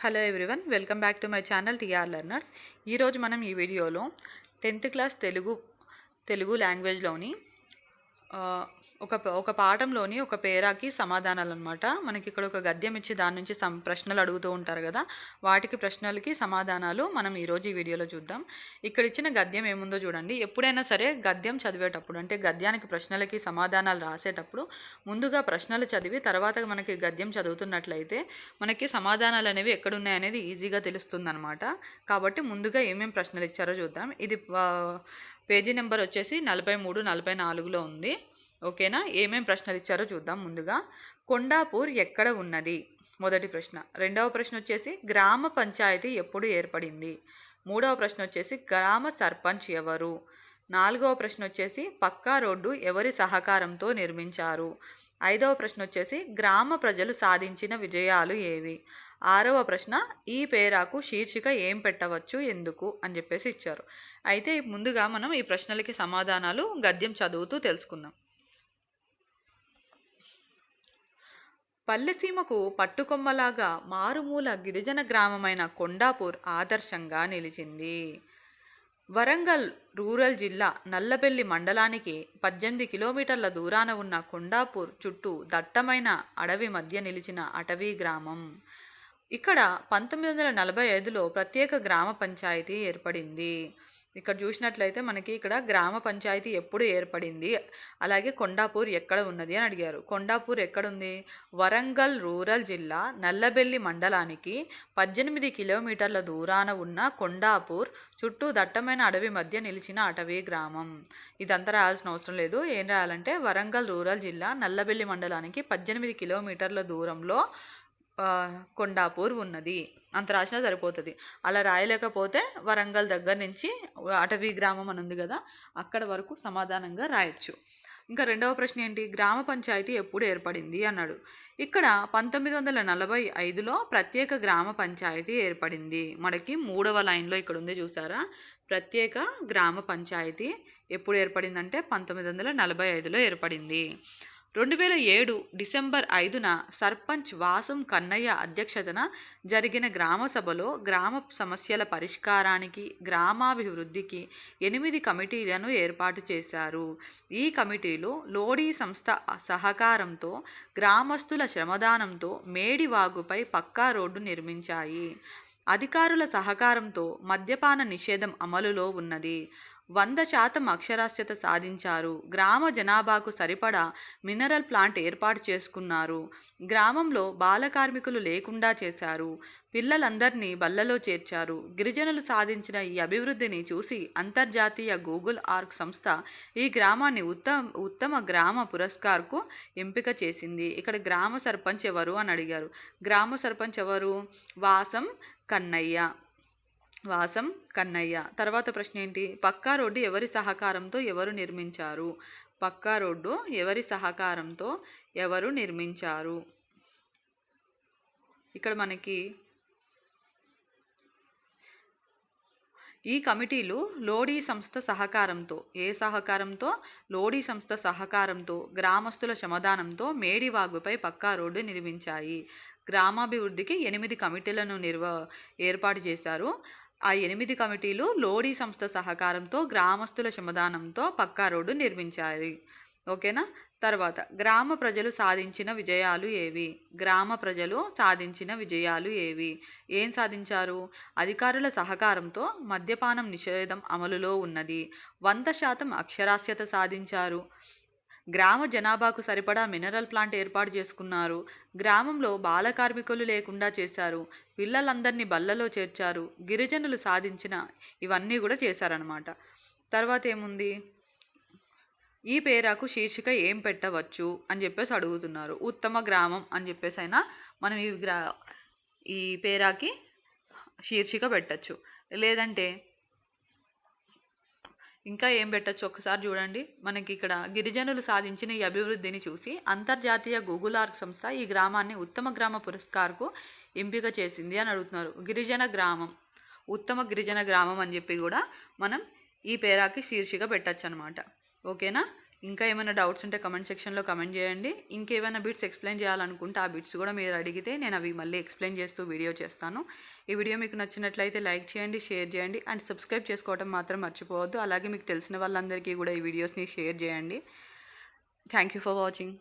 Hello everyone welcome back to my channel T learners ఈరోజు మనం ఈ వీడియోలో టెన్త్ క్లాస్ తెలుగు తెలుగు లాంగ్వేజ్లోని ఒక ఒక పాఠంలోని ఒక పేరాకి సమాధానాలు అనమాట మనకి ఇక్కడ ఒక గద్యం ఇచ్చి దాని నుంచి సమ్ ప్రశ్నలు అడుగుతూ ఉంటారు కదా వాటికి ప్రశ్నలకి సమాధానాలు మనం ఈరోజు ఈ వీడియోలో చూద్దాం. ఇక్కడ ఇచ్చిన గద్యం ఏముందో చూడండి. ఎప్పుడైనా సరే గద్యం చదివేటప్పుడు అంటే గద్యానికి ప్రశ్నలకి సమాధానాలు రాసేటప్పుడు ముందుగా ప్రశ్నలు చదివి తర్వాత మనకి గద్యం చదువుతున్నట్లయితే మనకి సమాధానాలు అనేవి ఎక్కడున్నాయనేది ఈజీగా తెలుస్తుందన్నమాట. కాబట్టి ముందుగా ఏమేమి ప్రశ్నలు ఇచ్చారో చూద్దాం. ఇది పేజీ నెంబర్ వచ్చేసి నలభై మూడు నలభై నాలుగులో ఉంది. ఓకేనా? ఏమేం ప్రశ్నలు ఇచ్చారో చూద్దాం ముందుగా. కొండాపూర్ ఎక్కడ ఉన్నది? మొదటి ప్రశ్న. రెండవ ప్రశ్న వచ్చేసి గ్రామ పంచాయతీ ఎప్పుడు ఏర్పడింది? మూడవ ప్రశ్న వచ్చేసి గ్రామ సర్పంచ్ ఎవరు? నాలుగవ ప్రశ్న వచ్చేసి పక్కా రోడ్డు ఎవరి సహకారంతో నిర్మించారు? ఐదవ ప్రశ్న వచ్చేసి గ్రామ ప్రజలు సాధించిన విజయాలు ఏవి? ఆరవ ప్రశ్న ఈ పేరాకు శీర్షిక ఏం పెట్టవచ్చు? ఎందుకు? అని చెప్పేసి ఇచ్చారు. అయితే ముందుగా మనం ఈ ప్రశ్నలకి సమాధానాలు గద్యం చదువుతూ తెలుసుకుందాం. పల్లెసీమకు పట్టుకొమ్మలాగా మారుమూల గిరిజన గ్రామమైన కొండాపూర్ ఆదర్శంగా నిలిచింది. వరంగల్ రూరల్ జిల్లా నల్లబెల్లి మండలానికి పద్దెనిమిది కిలోమీటర్ల దూరాన ఉన్న కొండాపూర్ చుట్టూ దట్టమైన అడవి మధ్య నిలిచిన అటవీ గ్రామం. ఇక్కడ పంతొమ్మిది వందల నలభై ఐదులో ప్రత్యేక గ్రామ పంచాయతీ ఏర్పడింది. ఇక్కడ చూసినట్లయితే మనకి ఇక్కడ గ్రామ పంచాయతీ ఎప్పుడు ఏర్పడింది? అలాగే కొండాపూర్ ఎక్కడ ఉన్నది అని అడిగారు. కొండాపూర్ ఎక్కడుంది? వరంగల్ రూరల్ జిల్లా నల్లబెల్లి మండలానికి పద్దెనిమిది కిలోమీటర్ల దూరాన ఉన్న కొండాపూర్ చుట్టూ దట్టమైన అడవి మధ్య నిలిచిన అటవీ గ్రామం. ఇదంతా రాయాల్సిన అవసరం లేదు. ఏం రాయాలంటే వరంగల్ రూరల్ జిల్లా నల్లబెల్లి మండలానికి పద్దెనిమిది కిలోమీటర్ల దూరంలో కొండాపూర్ ఉన్నది. అంత రాసినా సరిపోతుంది. అలా రాయలేకపోతే వరంగల్ దగ్గర నుంచి అటవీ గ్రామం అని ఉంది కదా అక్కడ వరకు సమాధానంగా రాయొచ్చు. ఇంకా రెండవ ప్రశ్న ఏంటి? గ్రామ పంచాయతీ ఎప్పుడు ఏర్పడింది? అన్నాడు. ఇక్కడ పంతొమ్మిది వందల నలభై ఐదులో ప్రత్యేక గ్రామ పంచాయతీ ఏర్పడింది. మనకి మూడవ లైన్లో ఇక్కడ ఉంది చూసారా? ప్రత్యేక గ్రామ పంచాయతీ ఎప్పుడు ఏర్పడిందంటే పంతొమ్మిది వందల నలభై ఐదులో ఏర్పడింది. రెండు వేల ఏడు డిసెంబర్ ఐదున సర్పంచ్ వాసం కన్నయ్య అధ్యక్షతన జరిగిన గ్రామ సభలో గ్రామ సమస్యల పరిష్కారానికి గ్రామాభివృద్ధికి ఎనిమిది కమిటీలను ఏర్పాటు చేశారు. ఈ కమిటీలు లోడీ సంస్థ సహకారంతో గ్రామస్తుల శ్రమదానంతో మేడివాగుపై పక్కా రోడ్డు నిర్మించాయి. అధికారుల సహకారంతో మద్యపాన నిషేధం అమలులో ఉన్నది. వంద శాతం అక్షరాస్యత సాధించారు. గ్రామ జనాభాకు సరిపడా మినరల్ ప్లాంట్ ఏర్పాటు చేసుకున్నారు. గ్రామంలో బాల కార్మికులు లేకుండా చేశారు. పిల్లలందరినీ బల్లలో చేర్చారు. గిరిజనులు సాధించిన ఈ అభివృద్ధిని చూసి అంతర్జాతీయ గూగుల్ ఆర్క్ సంస్థ ఈ గ్రామాన్ని ఉత్తమ ఉత్తమ గ్రామ పురస్కార్కు ఎంపిక చేసింది. ఇక్కడ గ్రామ సర్పంచ్ ఎవరు అని అడిగారు. గ్రామ సర్పంచ్ ఎవరు? వాసం కన్నయ్య. వాసం కన్నయ్య. తర్వాత ప్రశ్న ఏంటి? పక్కా రోడ్డు ఎవరి సహకారంతో ఎవరు నిర్మించారు? పక్కా రోడ్డు ఎవరి సహకారంతో ఎవరు నిర్మించారు? ఇక్కడ మనకి ఈ కమిటీలు లోడీ సంస్థ సహకారంతో ఏ సహకారంతో? లోడీ సంస్థ సహకారంతో గ్రామస్తుల శ్రమదానంతో మేడివాగుపై పక్కా రోడ్డు నిర్మించాయి. గ్రామాభివృద్ధికి ఎనిమిది కమిటీలను నిర్వ ఏర్పాటు చేశారు. ఆ ఎనిమిది కమిటీలు లోడీ సంస్థ సహకారంతో గ్రామస్తుల శ్రమదానంతో పక్కా రోడ్డు నిర్మించాయి. ఓకేనా? తర్వాత గ్రామ ప్రజలు సాధించిన విజయాలు ఏవి? గ్రామ ప్రజలు సాధించిన విజయాలు ఏవి? ఏం సాధించారు? అధికారుల సహకారంతో మద్యపానం నిషేధం అమలులో ఉన్నది. వంద శాతం అక్షరాస్యత సాధించారు. గ్రామ జనాభాకు సరిపడా మినరల్ ప్లాంట్ ఏర్పాటు చేసుకున్నారు. గ్రామంలో బాల కార్మికులు లేకుండా చేశారు. పిల్లలందరినీ బల్లలో చేర్చారు. గిరిజనులు సాధించిన ఇవన్నీ కూడా చేశారనమాట తర్వాత ఏముంది? ఈ పేరాకు శీర్షిక ఏం పెట్టవచ్చు అని చెప్పేసి అడుగుతున్నారు. ఉత్తమ గ్రామం అని చెప్పేసి అయినా మనం ఈ గ్రా ఈ పేరాకి శీర్షిక పెట్టచ్చు. లేదంటే ఇంకా ఏం పెట్టచ్చు ఒకసారి చూడండి. మనకి ఇక్కడ గిరిజనులు సాధించిన ఈ అభివృద్ధిని చూసి అంతర్జాతీయ గూగుల్ ఆర్క్ సంస్థ ఈ గ్రామాన్ని ఉత్తమ గ్రామ పురస్కార్కు ఎంపిక చేసింది అని అడుగుతున్నారు. గిరిజన గ్రామం ఉత్తమ గిరిజన గ్రామం అని చెప్పి కూడా మనం ఈ పేరాకి శీర్షిక పెట్టచ్చు అనమాట ఓకేనా? ఇంకా ఏమైనా డౌట్స్ ఉంటే కమెంట్ సెక్షన్లో కమెంట్ చేయండి. ఇంకేమైనా బిట్స్ ఎక్స్ప్లెయిన్ చేయాలనుకుంటే ఆ బిట్స్ కూడా మీరు అడిగితే నేను అవి మళ్ళీ ఎక్స్ప్లెయిన్ చేస్తూ వీడియో చేస్తాను. ఈ వీడియో మీకు నచ్చినట్లయితే లైక్ చేయండి షేర్ చేయండి అండ్ సబ్స్క్రైబ్ చేసుకోవడం మాత్రం మర్చిపోవద్దు. అలాగే మీకు తెలిసిన వాళ్ళందరికీ కూడా ఈ వీడియోస్ని షేర్ చేయండి. Thank you for watching